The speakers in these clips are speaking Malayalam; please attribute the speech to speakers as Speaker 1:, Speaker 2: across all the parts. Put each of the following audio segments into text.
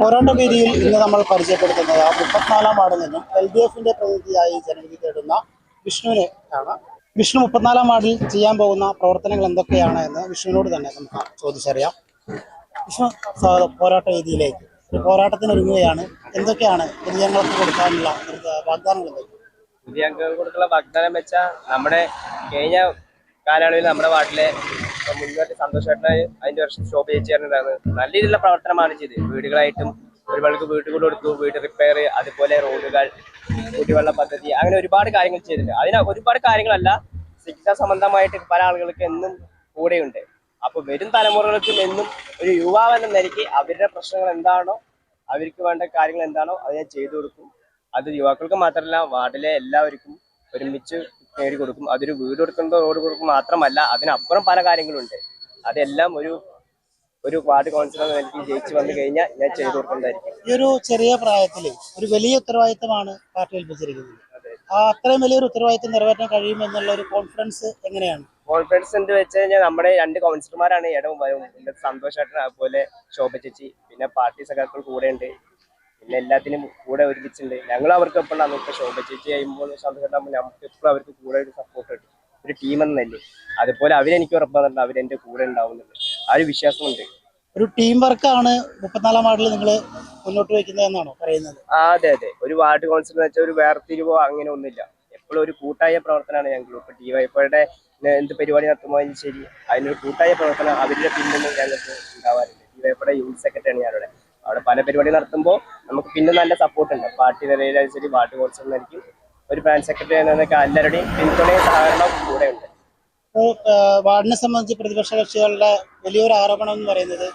Speaker 1: പോരാട്ട വീതിയിൽ ഇന്ന് നമ്മൾ പരിചയപ്പെടുത്തുന്നത് മുപ്പത്തിനാലാം വാർഡിൽ നിന്നും എൽ ഡി എഫിന്റെ പ്രതിനിധിയായി ജനവിധി തേടുന്ന വിഷ്ണുവിനെ ആണ്. വിഷ്ണു മുപ്പത്തിനാലാം വാർഡിൽ ചെയ്യാൻ പോകുന്ന പ്രവർത്തനങ്ങൾ എന്തൊക്കെയാണ് എന്ന് വിഷ്ണുവിനോട് തന്നെ നമുക്ക് ചോദിച്ചറിയാം. വിഷ്ണു സ്വാഗതം പോരാട്ട വീതിയിലേക്ക് ഒരു പോരാട്ടത്തിന് ഒരുങ്ങുകയാണ്. എന്തൊക്കെയാണ് പൊതുജനങ്ങൾക്ക് കൊടുക്കാനുള്ള വാഗ്ദാനങ്ങൾ എന്തൊക്കെയാണ്
Speaker 2: പുതിയ വാഗ്ദാനം വെച്ചാൽ നമ്മുടെ കഴിഞ്ഞ കാലയളവിൽ നമ്മുടെ വാർഡിലെ മുൻപോട്ട് സന്തോഷമായിട്ട് അതിന്റെ വർഷം ഷോപ്പ് ചേച്ചിരുന്നതാണ് നല്ല രീതിയിലുള്ള പ്രവർത്തനമാണ് ചെയ്ത് വീടുകളായിട്ടും ഒരുപാട് വീട്ടുകൾ കൊടുത്തു വീട് റിപ്പയർ അതുപോലെ റോഡുകൾ കുടിവെള്ള പദ്ധതി അങ്ങനെ ഒരുപാട് കാര്യങ്ങൾ ചെയ്തിട്ടുണ്ട്. അതിന് ഒരുപാട് കാര്യങ്ങളല്ല ശിക്ഷ സംബന്ധമായിട്ട് പല ആളുകൾക്ക് എന്നും കൂടെയുണ്ട്. അപ്പൊ വരും തലമുറകൾക്കും എന്നും ഒരു യുവാവ് എന്ന നിലയ്ക്ക് അവരുടെ പ്രശ്നങ്ങൾ എന്താണോ അവർക്ക് വേണ്ട കാര്യങ്ങൾ എന്താണോ അത് ഞാൻ ചെയ്തു കൊടുക്കും. അത് യുവാക്കൾക്ക് മാത്രമല്ല വാർഡിലെ എല്ലാവർക്കും ഒരുമിച്ച് നേടിക്കൊടുക്കും അതൊരു വീട് കൊടുക്കുന്നത് റോഡ് കൊടുക്കും മാത്രമല്ല അതിനപ്പുറം പല കാര്യങ്ങളുണ്ട്. അതെല്ലാം ഒരു ഒരു വാർഡ് കൗൺസിലർ നിലയ്ക്ക് ജയിച്ചു വന്നു കഴിഞ്ഞാൽ ഞാൻ ചെയ്തു കൊടുക്കുന്നതായിരിക്കും.
Speaker 1: ഈ ഒരു ചെറിയ പ്രായത്തിൽ ഒരു വലിയ ഉത്തരവാദിത്തമാണ് പാർട്ടി ഏൽപ്പിച്ചിരിക്കുന്നത്. ആ അത്രയും വലിയൊരു ഉത്തരവാദിത്തം നിറവേറ്റാൻ കഴിയുമെന്നുള്ള ഒരു കോൺഫിഡൻസ് എങ്ങനെയാണ്?
Speaker 2: കോൺഫിഡൻസ് എന്ന് വെച്ച് കഴിഞ്ഞാൽ നമ്മുടെ രണ്ട് കൗൺസിലർമാരാണ് ഇടവും വരും പിന്നെ സന്തോഷായിട്ട് അതുപോലെ ശോഭ ചേച്ചി പിന്നെ പാർട്ടി സഖാക്കൾ കൂടെ ഉണ്ട് പിന്നെ എല്ലാത്തിനും കൂടെ ഒരുമിച്ചുണ്ട്. ഞങ്ങൾ അവർക്ക് എപ്പോഴാണ് നമുക്ക് ശോഭ ചേച്ചി കഴിയുമ്പോൾ സന്തോഷമാകുമ്പോൾ നമുക്ക് എപ്പോഴും അവർക്ക് കൂടെ ഒരു സപ്പോർട്ട് കിട്ടും ഒരു ടീം എന്നല്ലേ. അതുപോലെ അവരെനിക്ക് ഉറപ്പാകുന്നുണ്ട് അവരെന്റെ കൂടെ ഉണ്ടാവുന്നുണ്ട് ആ ഒരു വിശ്വാസമുണ്ട്.
Speaker 1: ഒരു ടീം വർക്കാണ് മുപ്പത്തിനാലാം വാർഡിൽ നിങ്ങൾ മുന്നോട്ട് വയ്ക്കുന്നത് എന്നാണോ പറയുന്നത്?
Speaker 2: ആ അതെ അതെ. ഒരു വാർഡ് കൗൺസിലർ എന്ന് വെച്ചാൽ ഒരു വേർതിരിവോ അങ്ങനെ ഒന്നുമില്ല. എപ്പോഴും ഒരു കൂട്ടായ പ്രവർത്തനമാണ് ഞങ്ങൾ ഇപ്പൊ ഡിവൈഫയുടെ എന്ത് പരിപാടി നടത്തുമ്പോഴും ശരി അതിനൊരു കൂട്ടായ പ്രവർത്തനം അവരുടെ പിന്നിൽ ഞങ്ങൾക്ക് ഉണ്ടാവാറുണ്ട്. ഡിവൈഫയുടെ യൂത്ത് സെക്രട്ടറിയാണ് ഞാനവിടെ. അവിടെ പല പരിപാടി നടത്തുമ്പോൾ നമുക്ക് പിന്നെ നല്ല സപ്പോർട്ട് ഉണ്ട്. പാർട്ടി നിലയിൽ അനുസരിച്ച് വാർഡ് കൗൺസിലർ ആയിരിക്കും ഒരു ബ്രാഞ്ച് സെക്രട്ടറി എന്നൊക്കെ എല്ലാവരുടെയും പിന്തുണയും സഹകരണവും കൂടെ ഉണ്ട്.
Speaker 1: ഇപ്പോൾ വാർഡിനെ സംബന്ധിച്ച് പ്രതിപക്ഷ കക്ഷികളുടെ വലിയൊരു ആരോപണം എന്ന് പറയുന്നത്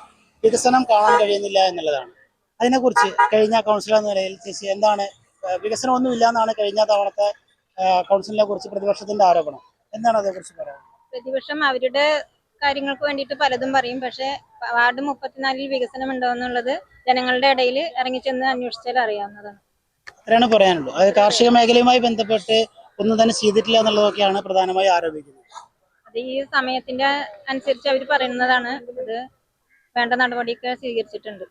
Speaker 1: വികസനം കാണാൻ കഴിയുന്നില്ല എന്നുള്ളതാണ്. അതിനെക്കുറിച്ച് കഴിഞ്ഞ കൗൺസിലർ എന്ന നിലയിൽ ചേച്ചി എന്താണ് വികസനം വികസനമൊന്നുമില്ല എന്നാണ് കഴിഞ്ഞ തവണത്തെ കൗൺസിലിനെ കുറിച്ച് പ്രതിപക്ഷത്തിന്റെ ആരോപണം. എന്താണ് അതേക്കുറിച്ച് പറയാൻ
Speaker 3: പ്രതിപക്ഷം അവരുടെ കാര്യങ്ങൾക്ക് വേണ്ടിയിട്ട് പലതും പറയും. പക്ഷെ വാർഡ് മുപ്പത്തിനാലിൽ വികസനം ഉണ്ടോ എന്നുള്ളത് ജനങ്ങളുടെ ഇടയിൽ ഇറങ്ങിച്ചെന്ന് അന്വേഷിച്ചാൽ അറിയാവുന്നതാണ്.
Speaker 1: അത്രയാണ് പറയാനുള്ളൂ. അത് കാർഷിക മേഖലയുമായി ബന്ധപ്പെട്ട് ഒന്നും തന്നെ ചെയ്തിട്ടില്ല എന്നുള്ളതൊക്കെയാണ് പ്രധാനമായി ആരോപിക്കുന്നത്.
Speaker 3: അത് ഈ സമയത്തിന്റെ അനുസരിച്ച് അവർ പറയുന്നതാണ്. അത് വേണ്ട നടപടിയൊക്കെ സ്വീകരിച്ചിട്ടുണ്ട്.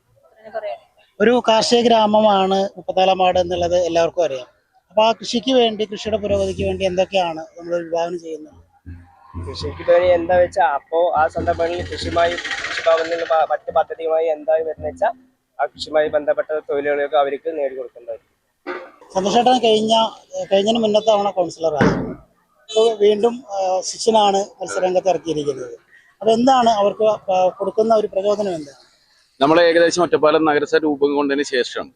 Speaker 1: ഒരു കാർഷിക ഗ്രാമമാണ് മുപ്പത്താലാം വാർഡ് എന്നുള്ളത് എല്ലാവർക്കും അറിയാം. അപ്പൊ ആ കൃഷിക്ക് വേണ്ടി കൃഷിയുടെ പുരോഗതിക്ക് വേണ്ടി എന്തൊക്കെയാണ് നമ്മൾ വിഭാവനം ചെയ്യുന്നത്?
Speaker 2: കൃഷിക്ക് വേണ്ടി എന്താ വെച്ചാൽ അപ്പോ ആ സന്ദർഭങ്ങളിൽ കൃഷിയുമായി കൃഷിഭവനിൽ നിന്ന് മറ്റ് പദ്ധതിയുമായി എന്താ വരുന്ന വെച്ചാൽ ആ കൃഷിയുമായി ബന്ധപ്പെട്ട തൊഴിലുകളൊക്കെ അവർക്ക് നേടിക്കൊടുക്കേണ്ടത്
Speaker 1: സന്തോഷേട്ടൻ കഴിഞ്ഞ കഴിഞ്ഞതിന് മുന്നത്തെ തവണ കൗൺസിലറാണ് ഇപ്പോൾ വീണ്ടും ശിഷ്യനാണ് മത്സരരംഗത്ത് ഇറക്കിയിരിക്കുന്നത്. അപ്പൊ എന്താണ് അവർക്ക് കൊടുക്കുന്ന ഒരു പ്രചോദനം എന്താണ്?
Speaker 4: നമ്മൾ ഏകദേശം ഒറ്റപ്പാലം നഗരസഭ രൂപം കൊണ്ടതിന് ശേഷം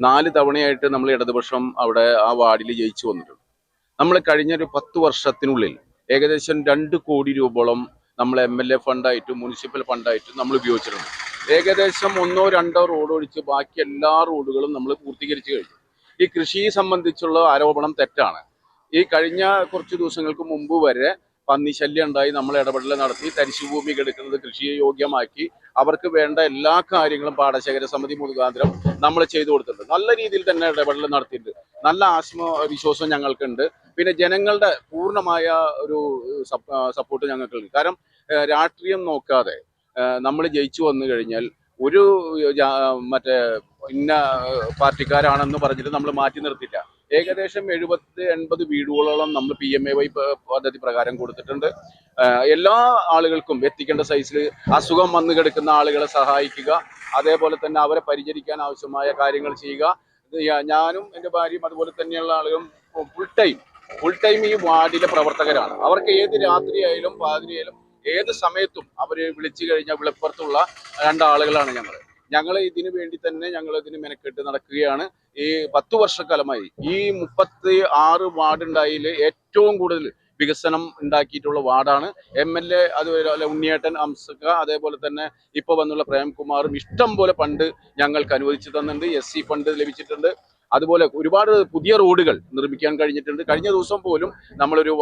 Speaker 4: നാല് തവണയായിട്ട് നമ്മൾ ഇടതുപക്ഷം അവിടെ ആ വാർഡിൽ ജയിച്ചു വന്നിട്ടുണ്ട്. നമ്മൾ കഴിഞ്ഞ ഒരു പത്ത് വർഷത്തിനുള്ളിൽ ഏകദേശം രണ്ട് കോടി രൂപയോളം നമ്മൾ എം എൽ എ ഫണ്ടായിട്ടും മുനിസിപ്പൽ ഫണ്ടായിട്ടും നമ്മൾ ഉപയോഗിച്ചിട്ടുണ്ട്. ഏകദേശം ഒന്നോ രണ്ടോ റോഡ് ഒഴിച്ച് ബാക്കി എല്ലാ റോഡുകളും നമ്മൾ പൂർത്തീകരിച്ചു കഴിഞ്ഞു. ഈ കൃഷിയെ സംബന്ധിച്ചുള്ള ആരോപണം തെറ്റാണ്. ഈ കഴിഞ്ഞ കുറച്ച് ദിവസങ്ങൾക്ക് മുമ്പ് വരെ പന്നി ശല്യം ഉണ്ടായി നമ്മൾ ഇടപെടൽ നടത്തി തരിശുഭൂമി കെടുക്കുന്നത് കൃഷിയെ യോഗ്യമാക്കി അവർക്ക് വേണ്ട എല്ലാ കാര്യങ്ങളും പാടശേഖര സമിതി മുഖാന്തരം നമ്മൾ ചെയ്തു കൊടുത്തിട്ടുണ്ട്. നല്ല രീതിയിൽ തന്നെ ഇടപെടൽ നടത്തിയിട്ടുണ്ട്. നല്ല ആത്മവിശ്വാസം ഞങ്ങൾക്കുണ്ട്. പിന്നെ ജനങ്ങളുടെ പൂർണമായ ഒരു സപ്പോർട്ട് ഞങ്ങൾക്ക് കാരണം രാഷ്ട്രീയം നോക്കാതെ നമ്മൾ ജയിച്ചു വന്നു കഴിഞ്ഞാൽ ഒരു മറ്റേ ഇന്ന പാർട്ടിക്കാരാണെന്ന് പറഞ്ഞിട്ട് നമ്മൾ മാറ്റി നിർത്തില്ല. ഏകദേശം എഴുപത്തി എൺപത് വീടുകളോളം നമ്മൾ പി എം എ വൈ പദ്ധതി പ്രകാരം കൊടുത്തിട്ടുണ്ട്. എല്ലാ ആളുകൾക്കും എത്തിക്കേണ്ട സൈസിൽ അസുഖം വന്നു കിടക്കുന്ന ആളുകളെ സഹായിക്കുക അതേപോലെ തന്നെ അവരെ പരിചരിക്കാൻ ആവശ്യമായ കാര്യങ്ങൾ ചെയ്യുക. ഞാനും എന്റെ ഭാര്യയും അതുപോലെ തന്നെയുള്ള ആളുകളും ഫുൾ ടൈം ഫുൾ ടൈം ഈ വാർഡിലെ പ്രവർത്തകരാണ്. അവർക്ക് ഏത് രാത്രിയായാലും പാതിരിയായാലും ഏത് സമയത്തും അവർ വിളിച്ചു കഴിഞ്ഞാൽ വിളിപ്പുറത്തുള്ള രണ്ടാളുകളാണ് ഞങ്ങൾ ഞങ്ങൾ ഇതിനു വേണ്ടി തന്നെ ഞങ്ങൾ ഇതിന് മെനക്കെട്ട് നടക്കുകയാണ്. ഈ പത്ത് വർഷക്കാലമായി ഈ മുപ്പത്തി ആറ് വാർഡ് ഉണ്ടായതിൽ ഏറ്റവും കൂടുതൽ വികസനം ഉണ്ടാക്കിയിട്ടുള്ള വാർഡാണ്. എം എൽ എ അതുപോലെ ഉണ്ണിയേട്ടൻ അംസക്ക അതേപോലെ തന്നെ ഇപ്പോൾ വന്നുള്ള പ്രേംകുമാറും ഇഷ്ടം പോലെ ഫണ്ട് ഞങ്ങൾക്ക് അനുവദിച്ചു തന്നിട്ടുണ്ട്. എസ് ഫണ്ട് ലഭിച്ചിട്ടുണ്ട്. അതുപോലെ ഒരുപാട് പുതിയ റോഡുകൾ നിർമ്മിക്കാൻ കഴിഞ്ഞിട്ടുണ്ട്. കഴിഞ്ഞ ദിവസം പോലും നമ്മളൊരു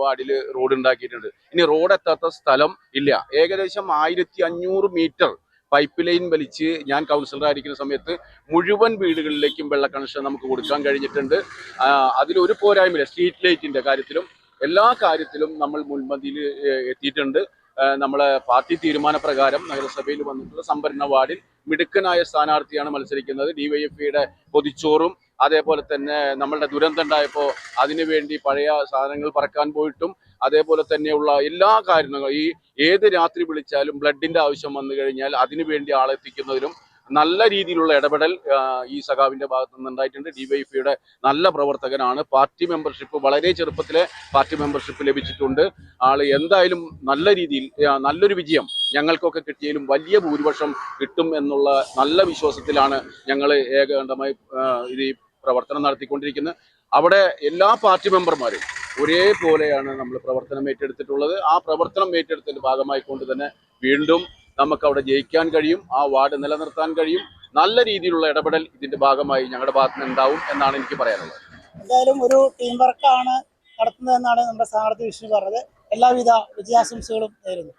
Speaker 4: വാർഡിൽ റോഡ് ഉണ്ടാക്കിയിട്ടുണ്ട്. ഇനി റോഡ് എത്താത്ത സ്ഥലം ഇല്ല. ഏകദേശം ആയിരത്തി അഞ്ഞൂറ് മീറ്റർ പൈപ്പ് ലൈൻ വലിച്ച് ഞാൻ കൗൺസിലറായിരിക്കുന്ന സമയത്ത് മുഴുവൻ വീടുകളിലേക്കും വെള്ള കണക്ഷൻ നമുക്ക് കൊടുക്കാൻ കഴിഞ്ഞിട്ടുണ്ട്. അതിലൊരു പോരായ്മയില്ല. സ്ട്രീറ്റ് ലൈറ്റിന്റെ കാര്യത്തിലും എല്ലാ കാര്യത്തിലും നമ്മൾ മുൻപന്തിയിൽ എത്തിയിട്ടുണ്ട്. നമ്മളെ പാർട്ടി തീരുമാനപ്രകാരം നഗരസഭയിൽ വന്നിട്ടുള്ള സംഭരണ വാർഡിൽ മിടുക്കനായ സ്ഥാനാർത്ഥിയാണ് മത്സരിക്കുന്നത്. ഡിവൈഎഫ്ഇയുടെ പൊതിച്ചോറും അതേപോലെ തന്നെ നമ്മളുടെ ദുരന്തം ഉണ്ടായപ്പോൾ അതിനുവേണ്ടി പഴയ സാധനങ്ങൾ പറക്കാൻ പോയിട്ടും അതേപോലെ തന്നെയുള്ള എല്ലാ കാര്യങ്ങളും ഈ ഏത് രാത്രി വിളിച്ചാലും ബ്ലഡിന്റെ ആവശ്യം വന്നു കഴിഞ്ഞാൽ അതിനുവേണ്ടി ആളെത്തിക്കുന്നതിലും നല്ല രീതിയിലുള്ള ഇടപെടൽ ഈ സഖാവിന്റെ ഭാഗത്തു നിന്നുണ്ടായിട്ടുണ്ട്. ഡിവൈഎഫ്ഐയുടെ നല്ല പ്രവർത്തകനാണ്. പാർട്ടി മെമ്പർഷിപ്പ് വളരെ ചെറുപ്പത്തിലെ പാർട്ടി മെമ്പർഷിപ്പ് ലഭിച്ചിട്ടുണ്ട്. ആൾ എന്തായാലും നല്ല രീതിയിൽ നല്ലൊരു വിജയം ഞങ്ങൾക്കൊക്കെ കിട്ടിയാലും വലിയ ഭൂരിപക്ഷം കിട്ടും എന്നുള്ള നല്ല വിശ്വാസത്തിലാണ് ഞങ്ങൾ ഏകകണ്ഠമായി ഇത് പ്രവർത്തനം നടത്തിക്കൊണ്ടിരിക്കുന്നത്. അവിടെ എല്ലാ പാർട്ടി മെമ്പർമാരും ഒരേപോലെയാണ് നമ്മൾ പ്രവർത്തനം ഏറ്റെടുത്തിട്ടുള്ളത്. ആ പ്രവർത്തനം ഏറ്റെടുത്തതിന്റെ ഭാഗമായിക്കൊണ്ട് തന്നെ വീണ്ടും നമുക്ക് അവിടെ ജയിക്കാൻ കഴിയും ആ വാർഡ് നിലനിർത്താൻ കഴിയും. നല്ല രീതിയിലുള്ള ഇടപെടൽ ഇതിന്റെ ഭാഗമായി ഞങ്ങളുടെ ഭാഗത്ത് നിന്ന് ഉണ്ടാവും എന്നാണ് എനിക്ക് പറയാനുള്ളത്.
Speaker 1: എന്തായാലും ഒരു ടീം വർക്കാണ് നടത്തുന്നതെന്നാണ് നമ്മുടെ സ്ഥാനാർത്ഥി വിഷ്ണു പറഞ്ഞത്. എല്ലാവിധ വിജയാശംസകളും നേരുന്നു.